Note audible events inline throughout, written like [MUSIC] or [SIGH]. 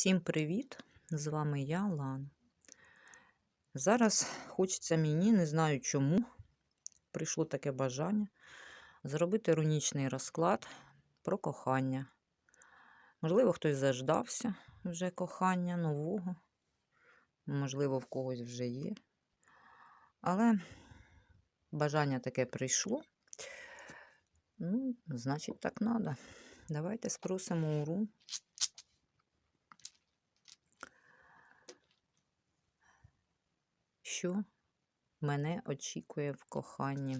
Всім привіт! З вами я, Лана. Зараз хочеться мені, не знаю чому, прийшло таке бажання зробити рунічний розклад про кохання. Можливо, хтось заждався вже кохання нового, можливо, в когось вже є. Але бажання таке прийшло. Ну, значить, так треба. Давайте спросимо у рун. Що мене очікує в коханні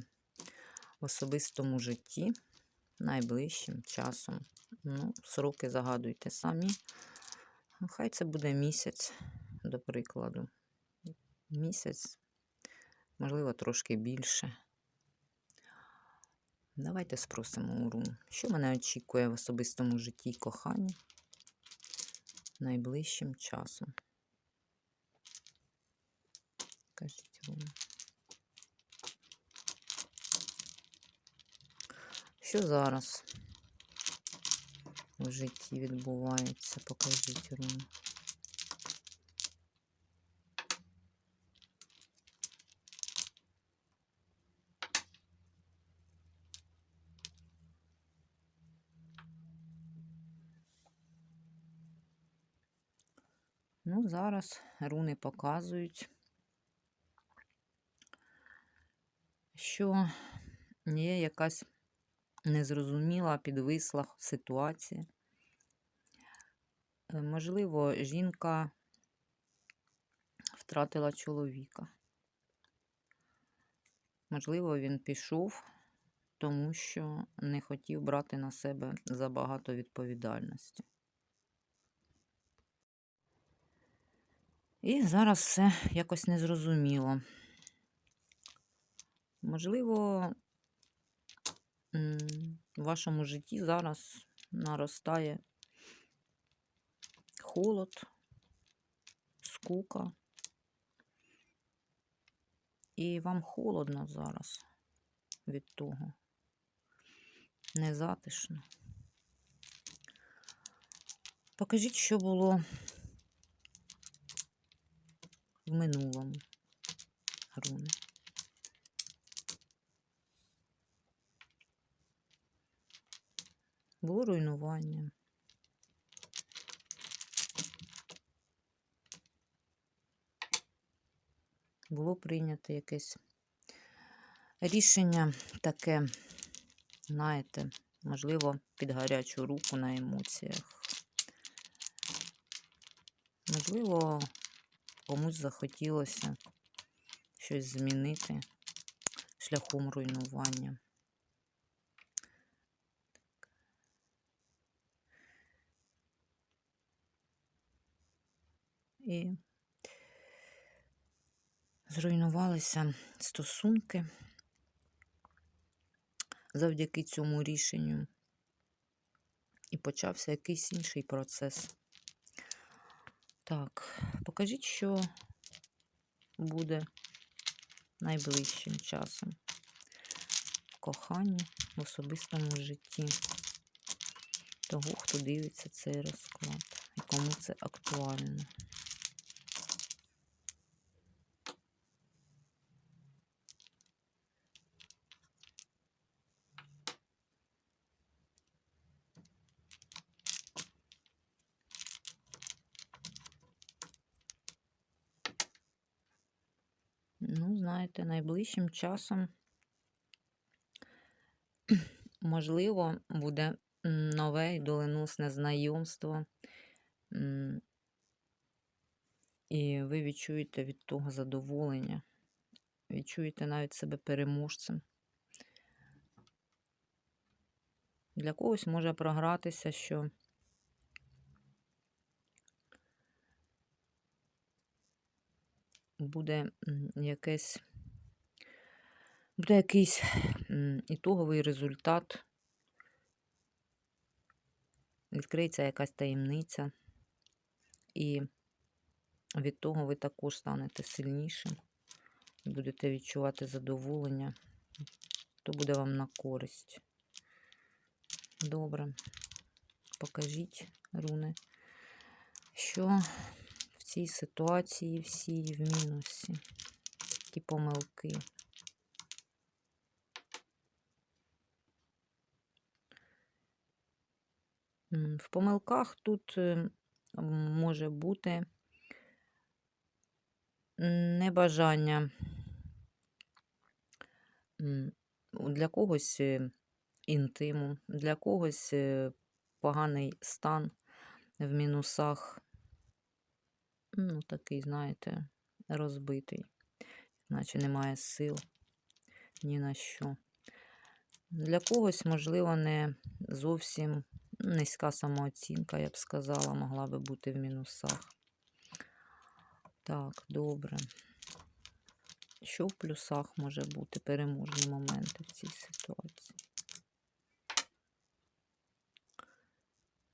в особистому житті найближчим часом. Ну, Сроки загадуйте самі. Хай це буде місяць, до прикладу. Місяць, можливо, трошки більше. Давайте спросимо у рун, що мене очікує в особистому житті коханні найближчим часом. Кажіть руни. Що зараз в житті відбувається? Покажіть руни. Ну, зараз руни показують, що є якась незрозуміла підвисла ситуація. Е, можливо, жінка втратила чоловіка. Можливо, він пішов, тому що не хотів брати на себе забагато відповідальності. І зараз все якось незрозуміло. Можливо, в вашому житті зараз наростає холод, скука. І вам холодно зараз від того. Незатишно. Покажіть, що було в минулому руни. Було руйнування. Було прийнято якесь рішення таке, знаєте, можливо, під гарячу руку на емоціях. Можливо, комусь захотілося щось змінити шляхом руйнування. І зруйнувалися стосунки завдяки цьому рішенню. І почався якийсь інший процес. Так, покажіть, що буде найближчим часом в коханні, в особистому житті того, хто дивиться цей розклад і кому це актуально. Ну, знаєте, найближчим часом, [CLEARS THROAT] можливо, буде нове і доленосне знайомство. І ви відчуєте від того задоволення, відчуєте навіть себе переможцем. Для когось може програтися, що буде якесь, буде якийсь ітоговий результат, відкриється якась таємниця, і від того ви також станете сильнішим, будете відчувати задоволення, то буде вам на користь. Добре, покажіть, руни, що в цій ситуації всі в мінусі, які помилки. В помилках тут е, може бути небажання для когось е, інтиму, для когось е, поганий стан в мінусах. Ну, такий, знаєте, розбитий, наче немає сил ні на що. Для когось, можливо, не зовсім низька самооцінка, я б сказала, могла би бути в мінусах. Так, добре. Що в плюсах може бути переможні моменти в цій ситуації?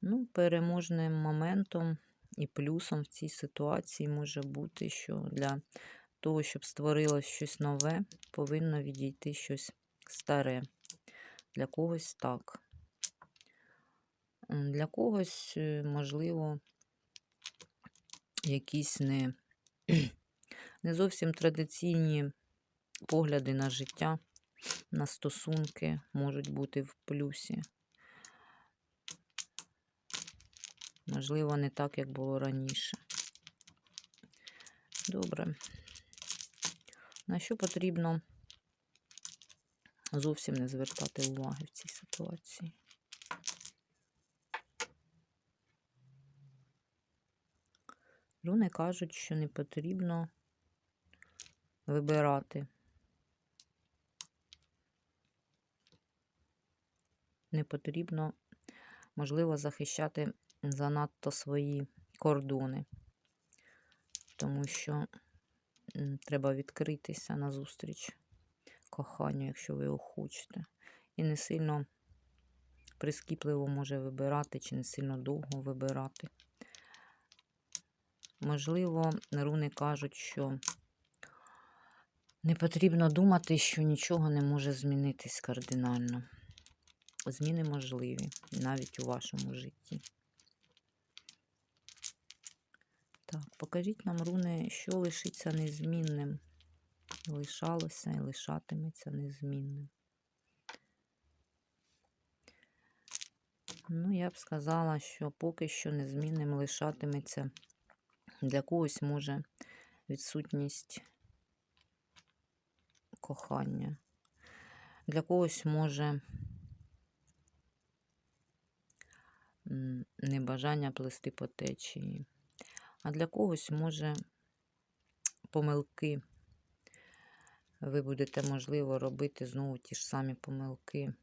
Ну, переможним моментом і плюсом в цій ситуації може бути, що для того, щоб створилось щось нове, повинно відійти щось старе. Для когось так. Для когось, е, можливо, якісь не, [CLEARS THROAT] не зовсім традиційні погляди на життя, на стосунки можуть бути в плюсі. Можливо, не так, як було раніше. Добре. На що потрібно зовсім не звертати уваги в цій ситуації? Руни кажуть, що не потрібно вибирати. Не потрібно, можливо, захищати занадто свої кордони, тому що треба відкритися назустріч коханню, якщо ви його хочете. І не сильно прискіпливо може вибирати, чи не сильно довго вибирати. Можливо, руни кажуть, що не потрібно думати, що нічого не може змінитись кардинально. Зміни можливі навіть у вашому житті. Так, покажіть нам, руни, що лишиться незмінним. Лишалося і лишатиметься незмінним. Ну, я б сказала, що поки що незмінним лишатиметься для когось може відсутність кохання. Для когось може небажання плести по течії. А для когось може помилки. Ви будете, можливо, робити знову ті ж самі помилки.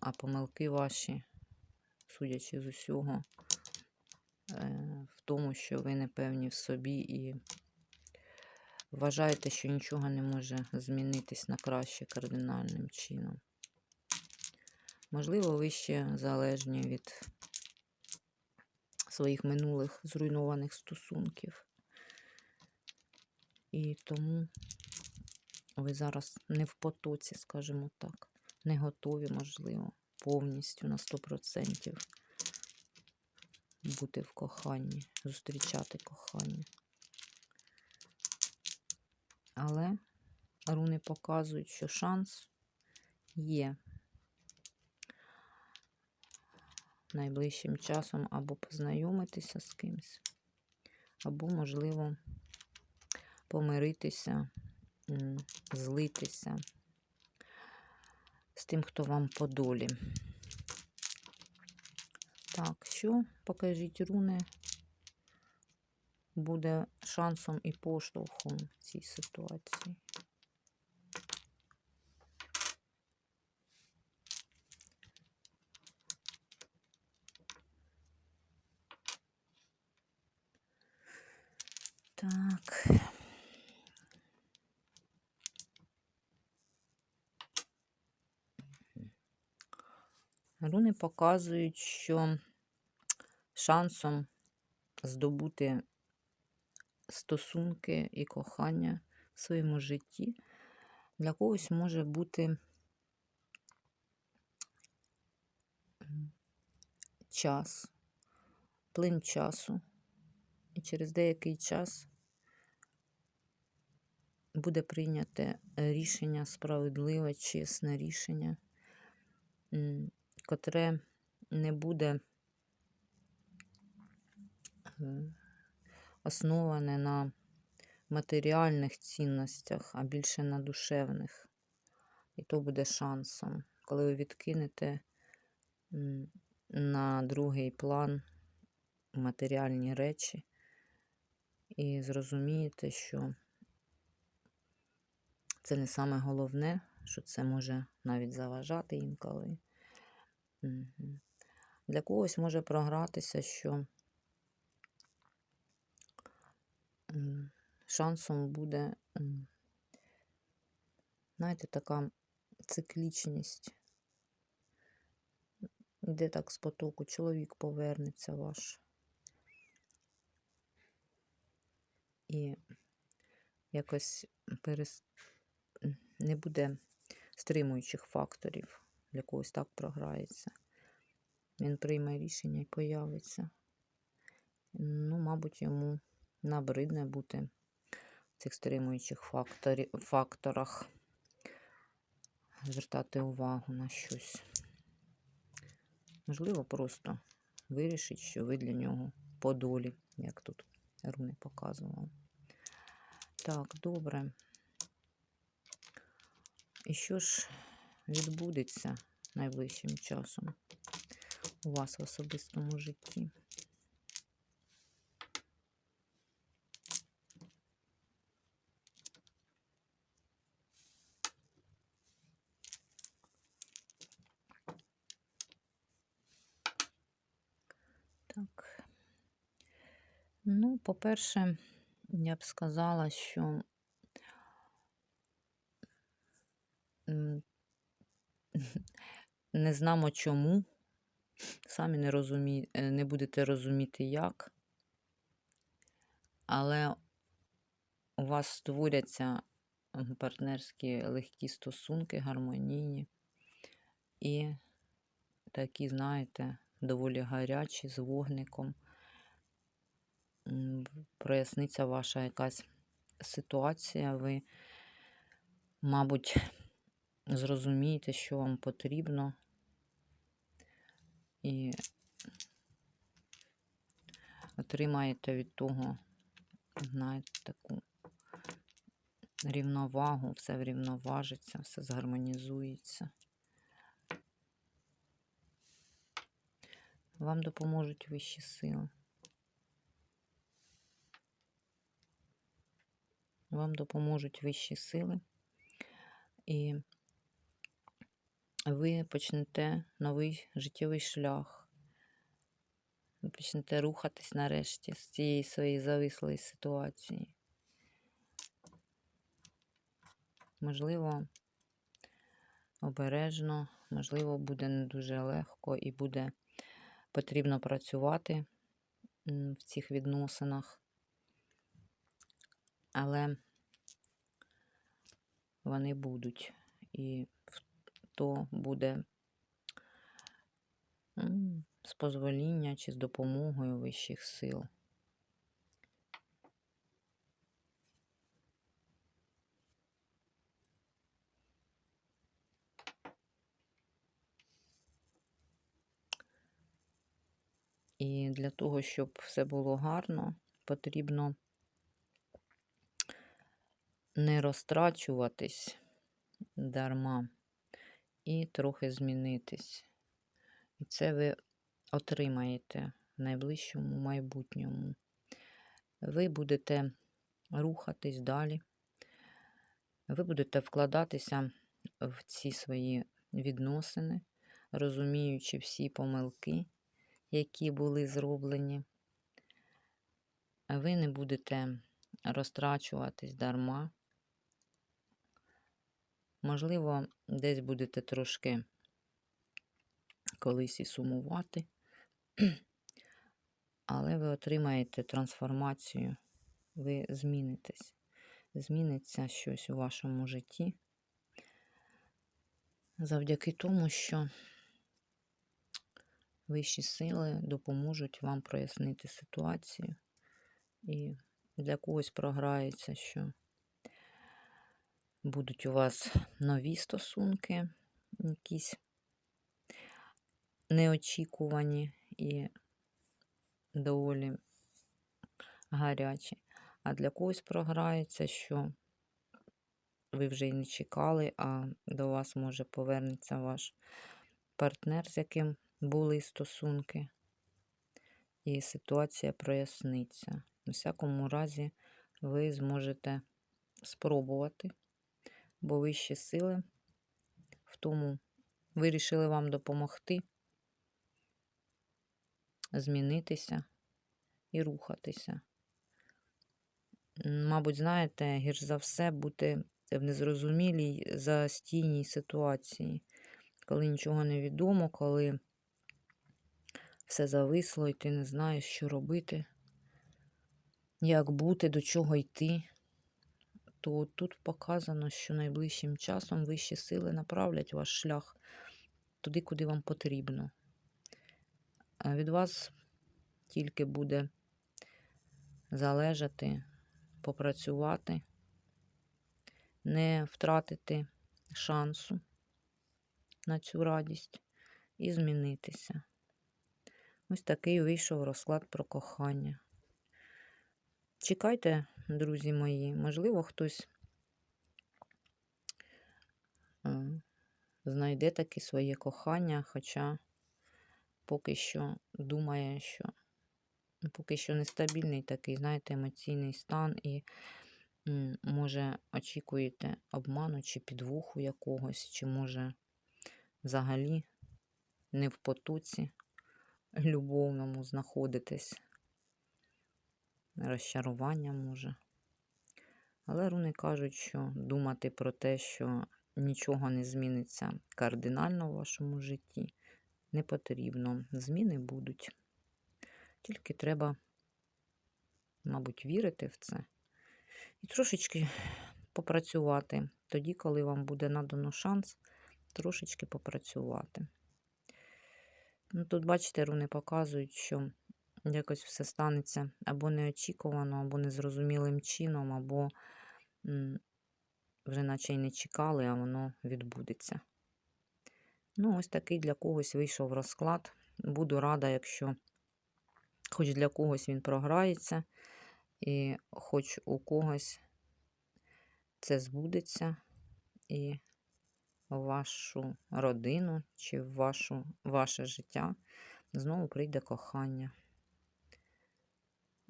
А, помилки ваші, судячи з усього, е, в тому, що ви не певні в собі і вважаєте, що нічого не може змінитись на краще кардинальним чином. Можливо, ви ще залежні від своїх минулих зруйнованих стосунків. І тому ви зараз не в потоці, скажімо так, не готові, можливо, повністю на 100% бути в коханні, зустрічати кохання. Але руни показують, що шанс є найближчим часом або познайомитися з кимось, або, можливо, помиритися, злитися з тим, хто вам по долі. Так, що покажіть руни, буде шансом і поштовхом в цій ситуації. Так. Руни показують, що шансом здобути стосунки і кохання в своєму житті для когось може бути час, плин часу, і через деякий час буде прийняте рішення, справедливе, чесне рішення, котре не буде е, основане на матеріальних цінностях, а більше на душевних. І то буде шансом, коли ви відкинете на другий план матеріальні речі і зрозумієте, що це не саме головне, що це може навіть заважати інколи. Для когось може програтися, що шансом буде, знаєте, така циклічність. Іде так з потоку, чоловік повернеться ваш. І якось перес... не буде стримуючих факторів. Для когось так програється. Він прийме рішення і появиться. Ну, мабуть, йому набридне бути в цих стримуючих факторі... факторах. Звертати увагу на щось. Можливо, просто вирішить, що ви для нього по долі, як тут руни показували. Так, добре. І що ж відбудеться найближчим часом у вас в особистому житті? Так. Ну, по-перше, я б сказала, що не знамо чому, самі не, розумі... е, не будете розуміти як, але у вас створяться партнерські легкі стосунки, гармонійні. І такі, знаєте, доволі гарячі з вогником. Проясниться ваша якась ситуація, ви, мабуть, зрозумієте, що вам потрібно. І отримаєте від того, знаєте, таку рівновагу, все врівноважиться, все згармонізується. Вам допоможуть вищі сили. Вам допоможуть вищі сили, і ви почнете новий життєвий шлях. Ви почнете рухатись нарешті з цієї своєї завислої ситуації. Можливо, обережно, можливо, буде не дуже легко і буде потрібно працювати в цих відносинах. Але вони будуть. І в- то буде з позвоління чи з допомогою вищих сил. І для того, щоб все було гарно, потрібно не розтрачуватись дарма і трохи змінитись. І це ви отримаєте в найближчому майбутньому. Ви будете рухатись далі, ви будете вкладатися в ці свої відносини, розуміючи всі помилки, які були зроблені. Ви не будете розтрачуватись дарма. Можливо, десь будете трошки колись і сумувати, але ви отримаєте трансформацію, ви змінитесь. Зміниться щось у вашому житті завдяки тому, що вищі сили допоможуть вам прояснити ситуацію. І для когось програється, що будуть у вас нові стосунки, якісь неочікувані і доволі гарячі. А для когось програється, що ви вже й не чекали, а до вас може повернеться ваш партнер, з яким були стосунки, і ситуація проясниться. У всякому разі, ви зможете спробувати, бо вищі сили в тому вирішили вам допомогти змінитися і рухатися. Мабуть, знаєте, гірш за все бути в незрозумілій застійній ситуації, коли нічого не відомо, коли все зависло, і ти не знаєш, що робити, як бути, до чого йти. То тут показано, що найближчим часом вищі сили направлять ваш шлях туди, куди вам потрібно. А від вас тільки буде залежати попрацювати, не втратити шансу на цю радість і змінитися. Ось такий вийшов розклад про кохання. Чекайте, друзі мої, можливо, хтось е, знайде таки своє кохання, хоча поки що думає, що поки що нестабільний такий, знаєте, емоційний стан, і може очікуєте обману чи підвоху якогось, чи може взагалі не в потоці любовному знаходитесь. Розчарування може. Але руни кажуть, що думати про те, що нічого не зміниться кардинально в вашому житті, не потрібно. Зміни будуть. Тільки треба, мабуть, вірити в це і трошечки попрацювати. Тоді, коли вам буде надано шанс, трошечки попрацювати. Ну, Тут, бачите, руни показують, що якось все станеться або неочікувано, або незрозумілим чином, або вже наче й не чекали, а воно відбудеться. Ну, ось такий для когось вийшов розклад. Буду рада, якщо хоч для когось він програється, і хоч у когось це збудеться, і вашу родину чи вашу, ваше життя знову прийде кохання.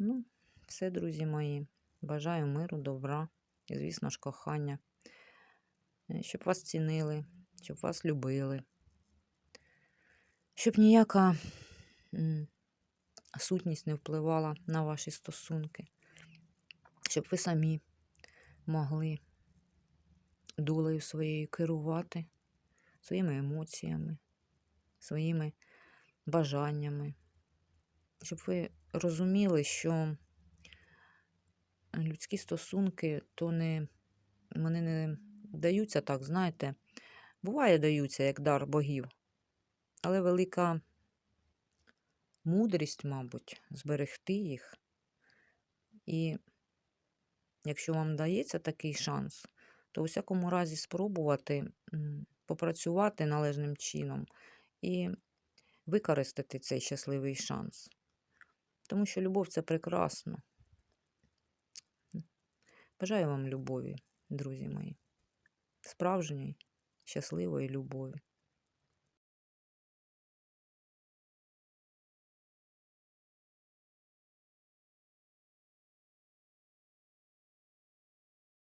Ну, все, друзі мої. Бажаю миру, добра і, звісно ж, кохання. Е, Щоб вас цінили, щоб вас любили, щоб ніяка сутність не впливала на ваші стосунки, щоб ви самі могли долею своєю керувати, своїми емоціями, своїми бажаннями, щоб ви розуміли, що людські стосунки то не вони не даються так, знаєте, буває, даються як дар богів, але велика мудрість, мабуть, зберегти їх. І якщо вам дається такий шанс, то у всякому разі спробувати попрацювати належним чином і використати цей щасливий шанс. Тому що любов це прекрасно. Бажаю вам любові, друзі мої, справжньої, щасливої любові.